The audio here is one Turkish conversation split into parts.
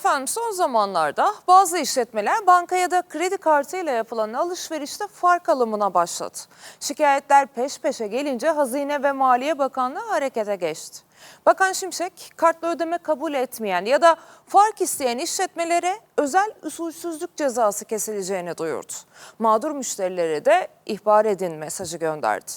Efendim son zamanlarda bazı işletmeler banka ya da kredi kartıyla yapılan alışverişte fark alımına başladı. Şikayetler peş peşe gelince Hazine ve Maliye Bakanlığı harekete geçti. Bakan Şimşek kartla ödeme kabul etmeyen ya da fark isteyen işletmelere özel usulsüzlük cezası kesileceğini duyurdu. Mağdur müşterilere de ihbar edin mesajı gönderdi.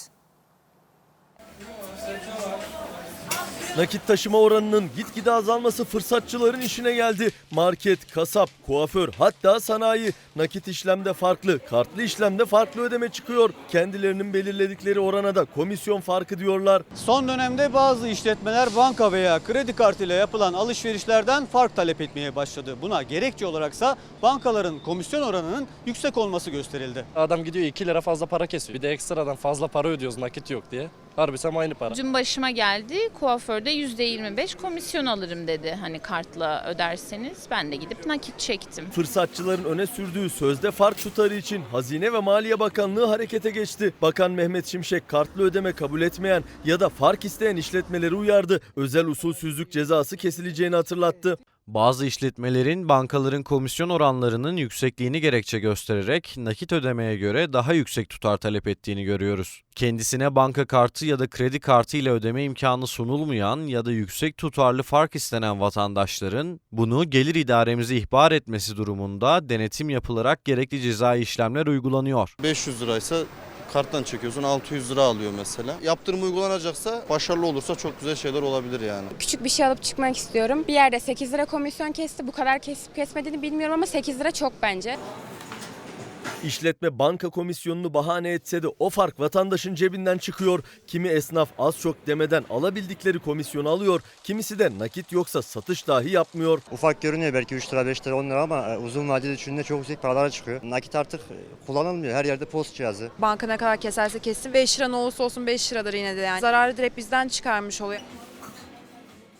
Nakit taşıma oranının gitgide azalması fırsatçıların işine geldi. Market, kasap, kuaför hatta sanayi nakit işlemde farklı, kartlı işlemde farklı ödeme çıkıyor. Kendilerinin belirledikleri orana da komisyon farkı diyorlar. Son dönemde bazı işletmeler banka veya kredi kartıyla yapılan alışverişlerden fark talep etmeye başladı. Buna gerekçe olaraksa bankaların komisyon oranının yüksek olması gösterildi. Adam gidiyor 2 lira fazla para kesiyor. Bir de ekstradan fazla para ödüyoruz nakit yok diye. Harbisem aynı para. Dün başıma geldi. Kuaförde %25 komisyon alırım dedi. Hani kartla öderseniz ben de gidip nakit çektim. Fırsatçıların öne sürdüğü sözde fark tutarı için Hazine ve Maliye Bakanlığı harekete geçti. Bakan Mehmet Şimşek kartlı ödeme kabul etmeyen ya da fark isteyen işletmeleri uyardı. Özel usulsüzlük cezası kesileceğini hatırlattı. Bazı işletmelerin bankaların komisyon oranlarının yüksekliğini gerekçe göstererek nakit ödemeye göre daha yüksek tutar talep ettiğini görüyoruz. Kendisine banka kartı ya da kredi kartı ile ödeme imkanı sunulmayan ya da yüksek tutarlı fark istenen vatandaşların bunu gelir idaremize ihbar etmesi durumunda denetim yapılarak gerekli cezai işlemler uygulanıyor. 500 liraysa karttan çekiyorsun 600 lira alıyor mesela. Yaptırım uygulanacaksa başarılı olursa çok güzel şeyler olabilir yani. Küçük bir şey alıp çıkmak istiyorum. Bir yerde 8 lira komisyon kesti. Bu kadar kesip kesmediğini bilmiyorum ama 8 lira çok bence. İşletme banka komisyonunu bahane etse de o fark vatandaşın cebinden çıkıyor. Kimi esnaf az çok demeden alabildikleri komisyonu alıyor. Kimisi de nakit yoksa satış dahi yapmıyor. Ufak görünüyor belki 3 lira 5 lira 10 lira ama e, uzun vadede düşündüğünde çok yüksek paralara çıkıyor. Nakit artık e, kullanılmıyor. Her yerde post cihazı. Banka ne kadar keserse kessin 5 lira ne olursa olsun 5 liradır yine de yani. Zararı direkt bizden çıkarmış oluyor.